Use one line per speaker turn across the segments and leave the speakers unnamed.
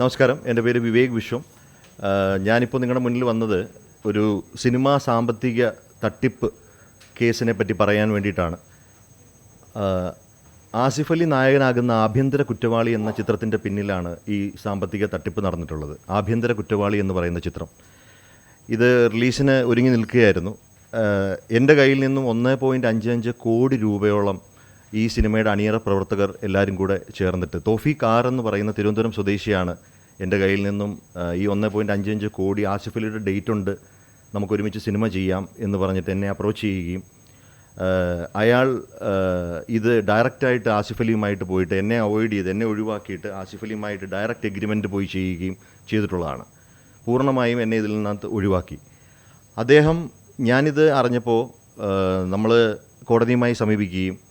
നമസ്കാരം. എന്റെ പേര് വിവേക് വിശ്വം. ഞാനിപ്പോൾ നിങ്ങളുടെ മുന്നിൽ വന്നത് ഒരു സിനിമാ സാമ്പത്തിക തട്ടിപ്പ് കേസിനെ പറ്റി പറയാൻ വേണ്ടിയിട്ടാണ്. ആസിഫ് അലി നായകനാകുന്ന ആഭ്യന്തര കുറ്റവാളി എന്ന ചിത്രത്തിന്റെ പിന്നിലാണ് ഈ സാമ്പത്തിക തട്ടിപ്പ് നടന്നിട്ടുള്ളത്. ആഭ്യന്തര കുറ്റവാളി എന്ന് പറയുന്ന ചിത്രം. ഇത് റിലീസിന് ഒരുങ്ങി നിൽക്കുകയായിരുന്നു. എന്റെ കയ്യിൽ നിന്നും ഒന്ന് പോയിന്റ് അഞ്ച് അഞ്ച് കോടി രൂപയോളം ഈ സിനിമയുടെ അണിയറ പ്രവർത്തകർ എല്ലാവരും കൂടെ ചേർന്നിട്ട്. തോഫീഖ് ആർ എന്ന് പറയുന്ന തിരുവനന്തപുരം സ്വദേശിയാണ്. എന്റെ കയ്യിൽ നിന്നും ഈ ഒന്ന് പോയിന്റ് അഞ്ച് അഞ്ച് കോടി ആസിഫ് അലിയുടെ ഡേറ്റ് ഉണ്ട്. നമുക്ക് ഒരുമിച്ച് സിനിമ ചെയ്യാം എന്ന് പറഞ്ഞിട്ട് എന്നെ അപ്രോച്ച് ചെയ്യുകയും അയാൾ ഇത് ഡയറക്റ്റായിട്ട് ആസിഫ് അലിയുമായിട്ട് പോയിട്ട് എന്നെ അവോയ്ഡ് ചെയ്ത് എന്നെ ഒഴിവാക്കിയിട്ട് ആസിഫ് അലിയുമായിട്ട് ഡയറക്റ്റ് എഗ്രിമെന്റ് പോയി ചെയ്യുകയും ചെയ്തിട്ടുള്ളതാണ്. പൂർണമായും എന്നെ ഇതിൽ നിന്നകത്ത് ഒഴിവാക്കി. അദ്ദേഹം ഞാനിത് അറിഞ്ഞപ്പോൾ നമ്മൾ കോടതിയുമായി സമീപിക്കുകയും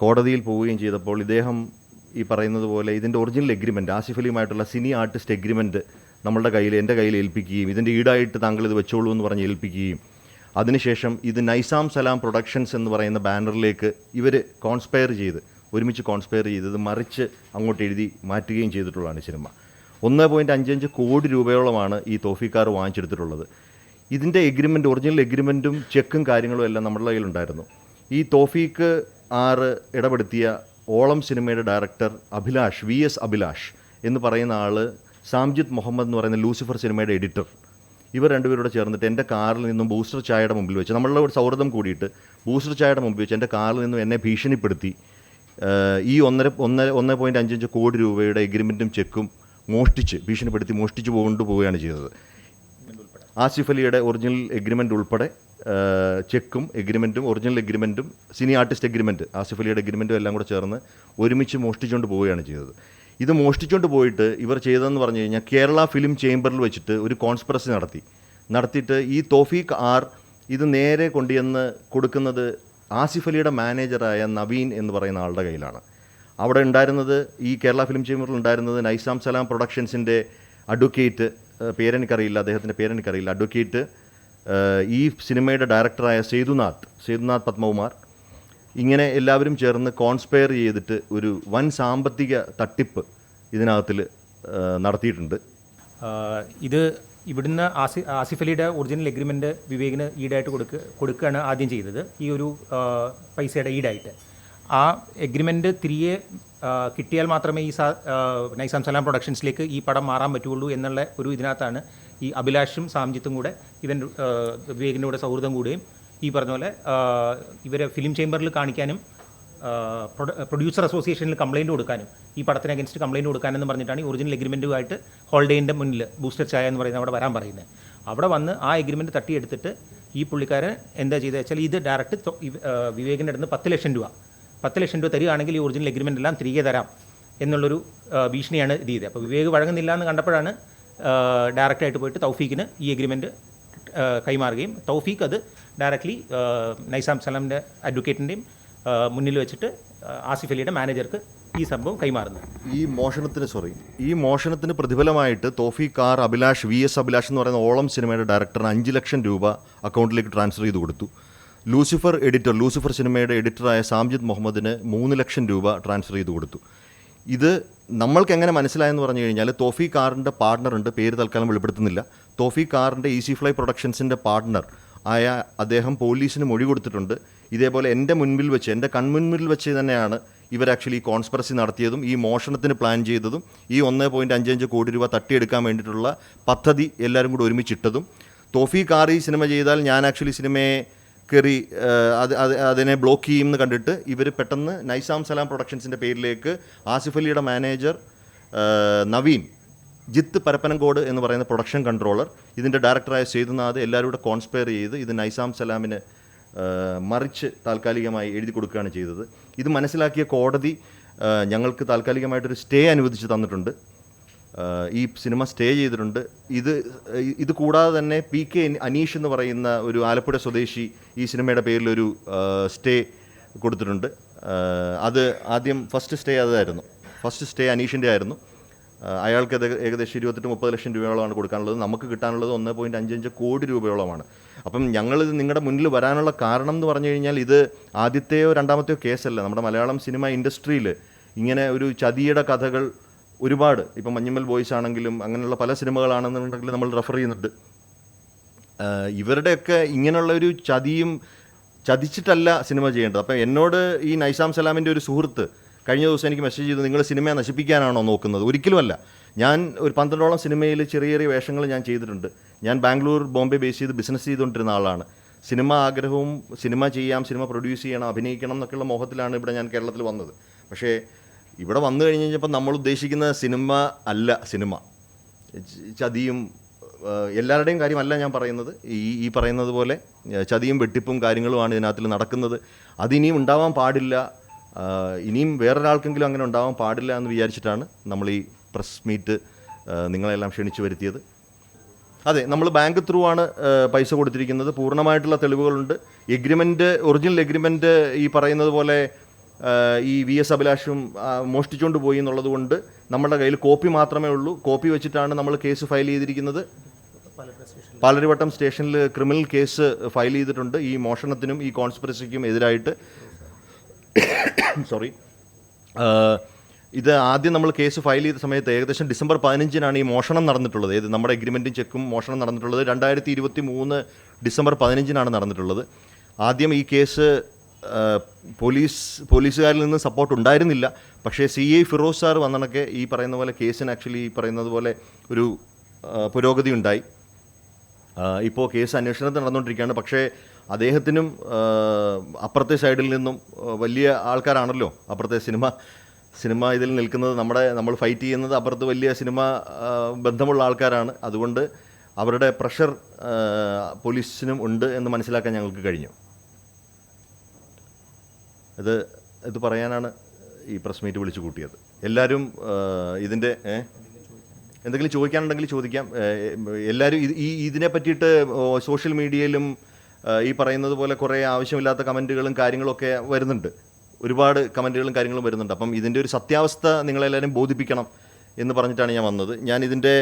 കോടതിയിൽ പോവുകയും ചെയ്തപ്പോൾ ഇദ്ദേഹം ഈ പറയുന്നത് പോലെ ഇതിന്റെ ഒറിജിനൽ എഗ്രിമെന്റ് ആസിഫ് അലിയുമായിട്ടുള്ള സിനി ആർട്ടിസ്റ്റ് എഗ്രിമെന്റ് നമ്മളുടെ കയ്യിൽ എന്റെ കയ്യിൽ ഏൽപ്പിക്കുകയും ഇതിന്റെ ഈടായിട്ട് താങ്കൾ ഇത് വെച്ചോളൂ എന്ന് പറഞ്ഞ് ഏൽപ്പിക്കുകയും. അതിനുശേഷം ഇത് നൈസാം സലാം പ്രൊഡക്ഷൻസ് എന്ന് പറയുന്ന ബാനറിലേക്ക് ഇവർ കോൺസ്പയർ ചെയ്ത് ഒരുമിച്ച് കോൺസ്പയർ ചെയ്ത് ഇത് മറിച്ച് അങ്ങോട്ട് എഴുതി മാറ്റുകയും ചെയ്തിട്ടുള്ളതാണ് സിനിമ. ഒന്ന് പോയിന്റ് അഞ്ചഞ്ച് കോടി രൂപയോളമാണ് ഈ തോഫിക്കാർ വാങ്ങിച്ചെടുത്തിട്ടുള്ളത്. ഇതിന്റെ എഗ്രിമെന്റ് ഒറിജിനൽ എഗ്രിമെന്റും ചെക്കും കാര്യങ്ങളും എല്ലാം നമ്മുടെ കയ്യിലുണ്ടായിരുന്നു. ഈ തോഫീക്ക് ആറ് ഇടപെടുത്തിയ ഓളം സിനിമയുടെ director Abhilash V S Abhilash എന്ന് പറയുന്ന ആൾ സാംജിത് മുഹമ്മദ് എന്ന് പറയുന്ന ലൂസിഫർ സിനിമയുടെ എഡിറ്റർ. ഇവർ രണ്ടുപേരോട് ചേർന്നിട്ട് എന്റെ കാറിൽ നിന്നും ബൂസ്റ്റർ ചായയുടെ മുമ്പിൽ വെച്ച് നമ്മളുടെ ഒരു സൗഹൃദം കൂടിയിട്ട് ബൂസ്റ്റർ ചായയുടെ മുമ്പിൽ വെച്ച് എന്റെ കാറിൽ നിന്നും എന്നെ ഭീഷണിപ്പെടുത്തി. ഈ ഒന്നര ഒന്നര ഒന്ന് പോയിന്റ് അഞ്ചഞ്ച് കോടി രൂപയുടെ എഗ്രിമെന്റും ചെക്കും മോഷ്ടിച്ച് ഭീഷണിപ്പെടുത്തി മോഷ്ടിച്ച് കൊണ്ടുപോവുകയാണ് ചെയ്തത്. ആസിഫ് അലിയുടെ ഒറിജിനൽ എഗ്രിമെന്റ് ഉൾപ്പെടെ ചെക്കും എഗ്രിമെന്റും ഒറിജിനൽ എഗ്രിമെന്റും സിനി ആർട്ടിസ്റ്റ് എഗ്രിമെന്റ് ആസിഫ് അലിയുടെ എഗ്രിമെന്റും എല്ലാം കൂടെ ചേർന്ന് ഒരുമിച്ച് മോഷ്ടിച്ചുകൊണ്ട് പോവുകയാണ് ചെയ്തത്. ഇത് മോഷ്ടിച്ചുകൊണ്ട് പോയിട്ട് ഇവർ ചെയ്തതെന്ന് പറഞ്ഞു കഴിഞ്ഞാൽ കേരള ഫിലിം ചേംബറിൽ വെച്ചിട്ട് ഒരു കോൺസ്പിറസി നടത്തി. നടത്തിയിട്ട് ഈ തോഫീഖ് ആർ ഇത് നേരെ കൊണ്ടുചെന്ന് കൊടുക്കുന്നത് ആസിഫ് അലിയുടെ മാനേജറായ നവീൻ എന്ന് പറയുന്ന ആളുടെ കയ്യിലാണ്. അവിടെ ഉണ്ടായിരുന്നത് ഈ കേരള ഫിലിം ചേംബറിൽ ഉണ്ടായിരുന്നത് നൈസാം സലാം പ്രൊഡക്ഷൻസിന്റെ അഡ്വക്കേറ്റ് പേരെനിക്കറിയില്ല അദ്ദേഹത്തിന്റെ പേരെനിക്കറിയില്ല അഡ്വക്കേറ്റ് ഈ സിനിമയുടെ ഡയറക്ടറായ സേതുനാഥ് സേതുനാഥ് പത്മകുമാർ ഇങ്ങനെ എല്ലാവരും ചേർന്ന് കോൺസ്പെയർ ചെയ്തിട്ട് ഒരു വൻ സാമ്പത്തിക തട്ടിപ്പ് ഇതിനകത്തിൽ നടത്തിയിട്ടുണ്ട്.
ഇത് ഇവിടുന്ന് ആസി ആസിഫ് അലിയുടെ ഒറിജിനൽ എഗ്രിമെന്റ് വിവേകിന് ഈടായിട്ട് കൊടുക്കുക കൊടുക്കുകയാണ് ആദ്യം ചെയ്തത്. ഈ ഒരു പൈസയുടെ ഈടായിട്ട്. ആ എഗ്രിമെന്റ് തിരികെ കിട്ടിയാൽ മാത്രമേ ഈ സാ നൈസാം സലാം പ്രൊഡക്ഷൻസിലേക്ക് ഈ പടം മാറാൻ പറ്റുള്ളൂ എന്നുള്ള ഒരു ഇതിനകത്താണ് ഈ അഭിലാഷും സാംജിത്തും കൂടെ ഇവൻ വിവേകിന്റെ കൂടെ സൗഹൃദം കൂടുകയും ഈ പറഞ്ഞ പോലെ ഇവരെ ഫിലിം ചേംബറിൽ കാണിക്കാനും പ്രൊഡ്യൂസർ അസോസിയേഷനിൽ കംപ്ലയിന്റ് കൊടുക്കാനും ഈ പടത്തിന് അഗൻസ്റ്റ് കംപ്ലയിന്റ് കൊടുക്കാനെന്ന് പറഞ്ഞിട്ടാണ് ഈ ഒറിജിനൽ എഗ്രിമെന്റുമായിട്ട് ഹോൾഡേന്റെ മുന്നിൽ ബൂസ്റ്റർ ചായ എന്ന് പറയുന്നത് അവിടെ വരാൻ പറയുന്നത്. അവിടെ വന്ന് ആ എഗ്രിമെന്റ് തട്ടിയെടുത്തിട്ട് ഈ പുള്ളിക്കാരൻ എന്താ ചെയ്തത് വെച്ചാൽ ഇത് ഡയറക്റ്റ് വിവേകിന്റെ അടുത്ത് പത്ത് ലക്ഷം രൂപ പത്ത് ലക്ഷം രൂപ തരികയാണെങ്കിൽ ഈ ഒറിജിനൽ എഗ്രിമെന്റ് എല്ലാം തിരികെ തരാം എന്നുള്ളൊരു ഭീഷണിയാണ് ഇത് ചെയ്തത്. അപ്പോൾ വിവേക് വഴങ്ങുന്നില്ല എന്ന് കണ്ടപ്പോഴാണ് ഡയറക്റ്റായിട്ട് പോയിട്ട് തൗഫീഖിന് ഈ എഗ്രിമെന്റ് കൈമാറുകയും. തൗഫീഖ് അത് ഡയറക്റ്റ്ലി നൈസാം സലാമിന്റെ അഡ്വക്കേറ്റിന്റെയും മുന്നിൽ വെച്ചിട്ട് ആസിഫ് അലിയുടെ മാനേജർക്ക് ഈ സംഭവം കൈമാറുന്നത്
ഈ മോഷണത്തിന് സോറി ഈ മോഷണത്തിന് പ്രതിഫലമായിട്ട് Thoufeek R Abhilash V S Abhilash എന്ന് പറയുന്ന ഓളം സിനിമയുടെ ഡയറക്ടറിന് അഞ്ച് ലക്ഷം രൂപ അക്കൗണ്ടിലേക്ക് ട്രാൻസ്ഫർ ചെയ്ത് കൊടുത്തു. ലൂസിഫർ എഡിറ്റർ ലൂസിഫർ സിനിമയുടെ എഡിറ്ററായ സാംജിദ് മുഹമ്മദിന് മൂന്ന് ലക്ഷം രൂപ ട്രാൻസ്ഫർ ചെയ്ത് കൊടുത്തു. ഇത് നമ്മൾക്ക് എങ്ങനെ മനസ്സിലായെന്ന് പറഞ്ഞു കഴിഞ്ഞാൽ തോഫി കാറിന്റെ പാർട്ണർ ഉണ്ട് പേര് തൽക്കാലം വെളിപ്പെടുത്തുന്നില്ല. തോഫി കാറിന്റെ ഈസി ഫ്ലൈ പ്രൊഡക്ഷൻസിന്റെ പാർട്ണർ ആയ അദ്ദേഹം പോലീസിന് മൊഴി കൊടുത്തിട്ടുണ്ട്. ഇതേപോലെ എന്റെ മുൻപിൽ വെച്ച് എന്റെ കൺമുൻപിൽ വെച്ച് തന്നെയാണ് ഇവർ ആക്ച്വലി കോൺസ്പെറസി നടത്തിയതും ഈ മോഷണത്തിന് പ്ലാൻ ചെയ്തതും ഈ ഒന്ന് പോയിന്റ് അഞ്ചഞ്ച് കോടി രൂപ തട്ടിയെടുക്കാൻ വേണ്ടിയിട്ടുള്ള പദ്ധതി എല്ലാവരും കൂടി ഒരുമിച്ചിട്ടതും. തോഫി കാർ ഈ സിനിമ ചെയ്താൽ ഞാൻ ആക്ച്വലി സിനിമയെ കയറി അത് അത് അതിനെ ബ്ലോക്ക് ചെയ്യുമെന്ന് കണ്ടിട്ട് ഇവർ പെട്ടെന്ന് നൈസാം സലാം പ്രൊഡക്ഷൻസിന്റെ പേരിലേക്ക് ആസിഫ് അലിയുടെ മാനേജർ നവീൻ ജിത്ത് പരപ്പനങ്കോട് എന്ന് പറയുന്ന പ്രൊഡക്ഷൻ കൺട്രോളർ ഇതിന്റെ ഡയറക്ടറായ സേതുനാഥ് എല്ലാവരും കൂടെ കോൺസ്പയർ ചെയ്ത് ഇത് നൈസാം സലാമിന് മറിച്ച് താൽക്കാലികമായി എഴുതി കൊടുക്കുകയാണ് ചെയ്തത്. ഇത് മനസ്സിലാക്കിയ കോടതി ഞങ്ങൾക്ക് താൽക്കാലികമായിട്ടൊരു സ്റ്റേ അനുവദിച്ച് തന്നിട്ടുണ്ട്. ഈ സിനിമ സ്റ്റേ ചെയ്തിട്ടുണ്ട്. ഇത് ഇത് കൂടാതെ തന്നെ പി കെ അനീഷ് എന്ന് പറയുന്ന ഒരു ആലപ്പുഴ സ്വദേശി ഈ സിനിമയുടെ പേരിലൊരു സ്റ്റേ കൊടുത്തിട്ടുണ്ട്. അത് ആദ്യം ഫസ്റ്റ് സ്റ്റേ അതായിരുന്നു. ഫസ്റ്റ് സ്റ്റേ അനീഷിന്റെ ആയിരുന്നു. അയാൾക്ക് ഏകദേശം ഇരുപത്തെട്ട് മുപ്പത് ലക്ഷം രൂപയോളമാണ് കൊടുക്കാനുള്ളത്. നമുക്ക് കിട്ടാനുള്ളത് ഒന്ന് പോയിന്റ് അഞ്ചഞ്ച് കോടി രൂപയോളമാണ്. അപ്പം ഞങ്ങളിത് നിങ്ങളുടെ മുന്നിൽ വരാനുള്ള കാരണം എന്ന് പറഞ്ഞു കഴിഞ്ഞാൽ ഇത് ആദ്യത്തെയോ രണ്ടാമത്തെയോ കേസല്ല. നമ്മുടെ മലയാളം സിനിമ ഇൻഡസ്ട്രിയിൽ ഇങ്ങനെ ഒരു ചതിയുടെ കഥകൾ ഒരുപാട്. ഇപ്പം മഞ്ഞുമൽ ബോയ്സ് ആണെങ്കിലും അങ്ങനെയുള്ള പല സിനിമകളാണെന്നുണ്ടെങ്കിൽ നമ്മൾ റെഫർ ചെയ്യുന്നുണ്ട്. ഇവരുടെയൊക്കെ ഇങ്ങനെയുള്ള ഒരു ചതിയും ചതിച്ചിട്ടല്ല സിനിമ ചെയ്യേണ്ടത്. അപ്പം എന്നോട് ഈ നൈസാം സലാമിന്റെ ഒരു സുഹൃത്ത് കഴിഞ്ഞ ദിവസം എനിക്ക് മെസ്സേജ് ചെയ്തു നിങ്ങൾ സിനിമയെ നശിപ്പിക്കാനാണോ നോക്കുന്നത്? ഒരിക്കലുമല്ല. ഞാൻ ഒരു പന്ത്രണ്ടോളം സിനിമയിൽ ചെറിയ ചെറിയ വേഷങ്ങൾ ഞാൻ ചെയ്തിട്ടുണ്ട്. ഞാൻ ബാംഗ്ലൂർ ബോംബെ ബേസ് ചെയ്ത് ബിസിനസ് ചെയ്തുകൊണ്ടിരുന്ന ആളാണ്. സിനിമ ആഗ്രഹവും സിനിമ ചെയ്യാം സിനിമ പ്രൊഡ്യൂസ് ചെയ്യണം അഭിനയിക്കണം എന്നൊക്കെയുള്ള മോഹത്തിലാണ് ഇവിടെ ഞാൻ കേരളത്തിൽ വന്നത്. പക്ഷേ ഇവിടെ വന്നു കഴിഞ്ഞ് കഴിഞ്ഞപ്പോൾ നമ്മൾ ഉദ്ദേശിക്കുന്ന സിനിമ അല്ല സിനിമ. ചതിയും എല്ലാവരുടെയും കാര്യമല്ല ഞാൻ പറയുന്നത്. ഈ ഈ പറയുന്നത് പോലെ ചതിയും വെട്ടിപ്പും കാര്യങ്ങളുമാണ് ഇതിനകത്തിൽ നടക്കുന്നത്. അതിനിയും ഉണ്ടാവാൻ പാടില്ല. ഇനിയും വേറൊരാൾക്കെങ്കിലും അങ്ങനെ ഉണ്ടാവാൻ പാടില്ല എന്ന് വിചാരിച്ചിട്ടാണ് നമ്മൾ ഈ പ്രസ് മീറ്റ് നിങ്ങളെല്ലാം ക്ഷണിച്ചു വരുത്തിയത്. അതെ നമ്മൾ ബാങ്ക് ത്രൂ ആണ് പൈസ കൊടുത്തിരിക്കുന്നത്. പൂർണമായിട്ടുള്ള തെളിവുകളുണ്ട്. എഗ്രിമെന്റ് ഒറിജിനൽ എഗ്രിമെന്റ് ഈ പറയുന്നത് പോലെ ഈ വി എസ് അഭിലാഷും മോഷ്ടിച്ചുകൊണ്ട് പോയി എന്നുള്ളത് കൊണ്ട് നമ്മുടെ കയ്യിൽ കോപ്പി മാത്രമേ ഉള്ളൂ. കോപ്പി വെച്ചിട്ടാണ് നമ്മൾ കേസ് ഫയൽ ചെയ്തിരിക്കുന്നത്. പാലരിവട്ടം സ്റ്റേഷനിൽ ക്രിമിനൽ കേസ് ഫയൽ ചെയ്തിട്ടുണ്ട്. ഈ മോഷണത്തിനും ഈ കോൺസ്പിറസിക്കും എതിരായിട്ട്. സോറി ഇത് ആദ്യം നമ്മൾ കേസ് ഫയൽ ചെയ്ത സമയത്ത് ഏകദേശം ഡിസംബർ പതിനഞ്ചിനാണ് ഈ മോഷണം നടന്നിട്ടുള്ളത്. ഏത് നമ്മുടെ എഗ്രിമെന്റും ചെക്കും മോഷണം നടന്നിട്ടുള്ളത്. രണ്ടായിരത്തി ഇരുപത്തി മൂന്ന് ഡിസംബർ പതിനഞ്ചിനാണ് നടന്നിട്ടുള്ളത്. ആദ്യം ഈ കേസ് പോലീസ് പോലീസുകാരിൽ നിന്ന് സപ്പോർട്ട് ഉണ്ടായിരുന്നില്ല. പക്ഷേ സി ഐ ഫിറോസ് സാർ വന്നണക്കെ ഈ പറയുന്ന പോലെ കേസിന് ആക്ച്വലി ഈ പറയുന്നത് പോലെ ഒരു പുരോഗതി ഉണ്ടായി. ഇപ്പോൾ കേസ് അന്വേഷണത്തിൽ നടന്നുകൊണ്ടിരിക്കുകയാണ്. പക്ഷേ അദ്ദേഹത്തിനും അപ്പുറത്തെ സൈഡിൽ നിന്നും വലിയ ആൾക്കാരാണല്ലോ അപ്പുറത്തെ സിനിമ സിനിമ ഇതിൽ നിൽക്കുന്നത്. നമ്മുടെ നമ്മൾ ഫൈറ്റ് ചെയ്യുന്നത് അപ്പുറത്ത് വലിയ സിനിമ ബന്ധമുള്ള ആൾക്കാരാണ്. അതുകൊണ്ട് അവരുടെ പ്രഷർ പോലീസിനും ഉണ്ട് എന്ന് മനസ്സിലാക്കാൻ ഞങ്ങൾക്ക് കഴിഞ്ഞു. ഇത് ഇത് പറയാനാണ് ഈ പ്രസ് മീറ്റ് വിളിച്ചു കൂട്ടിയത്. എല്ലാവരും ഇതിന്റെ എന്തെങ്കിലും ചോദിക്കാനുണ്ടെങ്കിൽ ചോദിക്കാം. എല്ലാവരും ഈ ഇതിനെ പറ്റിയിട്ട് സോഷ്യൽ മീഡിയയിലും ഈ പറയുന്നത് പോലെ കുറേ ആവശ്യമില്ലാത്ത കമന്റുകളും കാര്യങ്ങളൊക്കെ വരുന്നുണ്ട്. ഒരുപാട് കമന്റുകളും കാര്യങ്ങളും വരുന്നുണ്ട്. അപ്പം ഇതിന്റെ ഒരു സത്യാവസ്ഥ നിങ്ങളെല്ലാവരും ബോധിപ്പിക്കണം എന്ന് പറഞ്ഞിട്ടാണ് ഞാൻ വന്നത്. ഞാൻ ഇതിന്റെ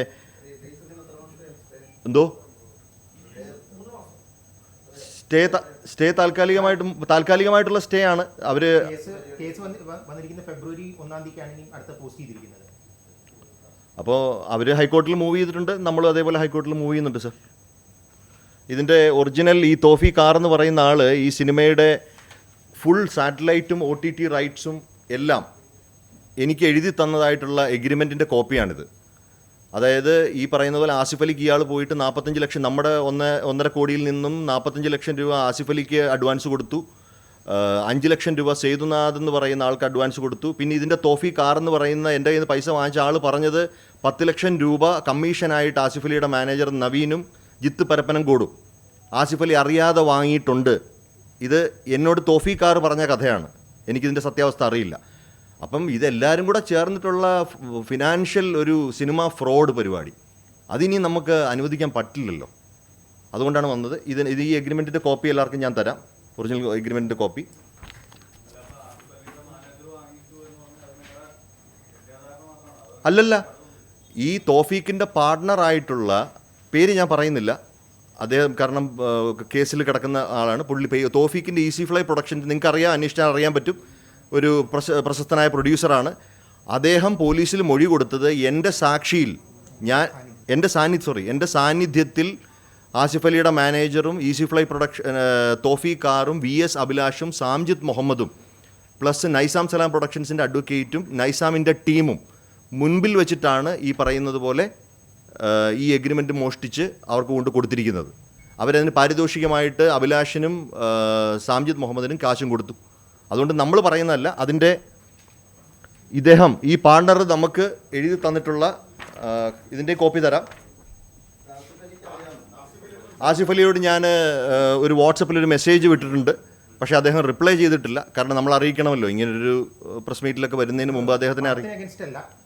എന്തോ? സ്റ്റേ സ്റ്റേ താൽക്കാലികമായിട്ടും താൽക്കാലികമായിട്ടുള്ള സ്റ്റേ ആണ് അവർ
കേസ് വന്നിരിക്കുന്ന ഫെബ്രുവരി ഒന്നാം തീയതിക്കാണ് അടുത്ത പോസ്റ്റ് ചെയ്തിരിക്കുന്നത്.
അപ്പോൾ അവർ ഹൈക്കോർട്ടിൽ മൂവ് ചെയ്തിട്ടുണ്ട്. നമ്മളും അതേപോലെ ഹൈക്കോർട്ടിൽ മൂവ് ചെയ്യുന്നുണ്ട് സർ. ഇതിന്റെ ഒറിജിനൽ ഈ തോഫി കാർ എന്ന് പറയുന്ന ആൾ ഈ സിനിമയുടെ ഫുൾ സാറ്റലൈറ്റും ഒ ടി ടി റൈറ്റ്സും എല്ലാം എനിക്ക് എഴുതി തന്നതായിട്ടുള്ള എഗ്രിമെന്റിന്റെ കോപ്പിയാണിത്. അതായത് ഈ പറയുന്ന പോലെ ആസിഫ് അലിക്ക് ഇയാൾ പോയിട്ട് നാൽപ്പത്തഞ്ച് ലക്ഷം നമ്മുടെ ഒന്ന് ഒന്നര കോടിയിൽ നിന്നും നാൽപ്പത്തഞ്ച് ലക്ഷം രൂപ ആസിഫ് അലിക്ക് അഡ്വാൻസ് കൊടുത്തു. അഞ്ച് ലക്ഷം രൂപ സേതുനാഥ് എന്ന് പറയുന്ന ആൾക്ക് അഡ്വാൻസ് കൊടുത്തു. പിന്നെ ഇതിന്റെ തോഫി കാർ എന്ന് പറയുന്ന എന്റെ കയ്യിൽ നിന്ന് പൈസ വാങ്ങിച്ച ആൾ പറഞ്ഞത് പത്ത് ലക്ഷം രൂപ കമ്മീഷനായിട്ട് ആസിഫ് അലിയുടെ മാനേജർ നവീനും ജിത്ത് പരപ്പനം കൂടും. ആസിഫ് അലി അറിയാതെ വാങ്ങിയിട്ടുണ്ട്. ഇത് എന്നോട് തോഫി കാർ പറഞ്ഞ കഥയാണ്. എനിക്കിതിന്റെ സത്യാവസ്ഥ അറിയില്ല. അപ്പം ഇതെല്ലാവരും കൂടെ ചേർന്നിട്ടുള്ള ഫിനാൻഷ്യൽ ഒരു സിനിമ ഫ്രോഡ് പരിപാടി. അതിനി നമുക്ക് അനുവദിക്കാൻ പറ്റില്ലല്ലോ. അതുകൊണ്ടാണ് വന്നത്. ഇത് ഇത് ഈ എഗ്രിമെന്റിന്റെ കോപ്പി എല്ലാവർക്കും ഞാൻ തരാം. ഒറിജിനൽ എഗ്രിമെന്റിന്റെ കോപ്പി അല്ലല്ല. ഈ തോഫീക്കിന്റെ പാർട്ട്ണറായിട്ടുള്ള പേര് ഞാൻ പറയുന്നില്ല. അദ്ദേഹം കാരണം കേസിൽ കിടക്കുന്ന ആളാണ്. പുള്ളി തോഫീക്കിന്റെ ഈസി ഫ്ലൈ പ്രൊഡക്ഷൻ നിങ്ങൾക്കറിയാം അന്വേഷിച്ചാൽ അറിയാൻ പറ്റും. ഒരു പ്രശ പ്രശസ്തനായ പ്രൊഡ്യൂസറാണ്. അദ്ദേഹം പോലീസിൽ മൊഴി കൊടുത്തത് എന്റെ സാക്ഷിയിൽ ഞാൻ എന്റെ സാന്നിധ്യം സോറി എന്റെ സാന്നിധ്യത്തിൽ ആസിഫ് അലിയുടെ മാനേജറും ഈസി ഫ്ലൈ പ്രൊഡക്ഷൻ തോഫി കാറും വി എസ് അഭിലാഷും സാംജിത്ത് മുഹമ്മദും പ്ലസ് നൈസാം സലാം പ്രൊഡക്ഷൻസിന്റെ അഡ്വക്കേറ്റും നൈസാമിന്റെ ടീമും മുൻപിൽ വെച്ചിട്ടാണ് ഈ പറയുന്നത് പോലെ ഈ എഗ്രിമെന്റ് മോഷ്ടിച്ച് അവർക്ക് കൊണ്ട് കൊടുത്തിരിക്കുന്നത്. അവരതിന് പാരിതോഷികമായിട്ട് അഭിലാഷിനും സാംജിത് മുഹമ്മദിനും കാശും കൊടുത്തു. അതുകൊണ്ട് നമ്മൾ പറയുന്നതല്ല അതിന്റെ ഇദ്ദേഹം ഈ പാർട്ണർ നമുക്ക് എഴുതി തന്നിട്ടുള്ള ഇതിന്റെ കോപ്പി തരാം. ആസിഫ് അലിയോട് ഞാൻ ഒരു വാട്സപ്പിൽ ഒരു മെസ്സേജ് വിട്ടിട്ടുണ്ട്. പക്ഷേ അദ്ദേഹം റിപ്ലൈ ചെയ്തിട്ടില്ല. കാരണം നമ്മൾ അറിയിക്കണമല്ലോ ഇങ്ങനൊരു പ്രസ് മീറ്റിലൊക്കെ വരുന്നതിന് മുമ്പ് അദ്ദേഹത്തിനെ അറിയിക്കും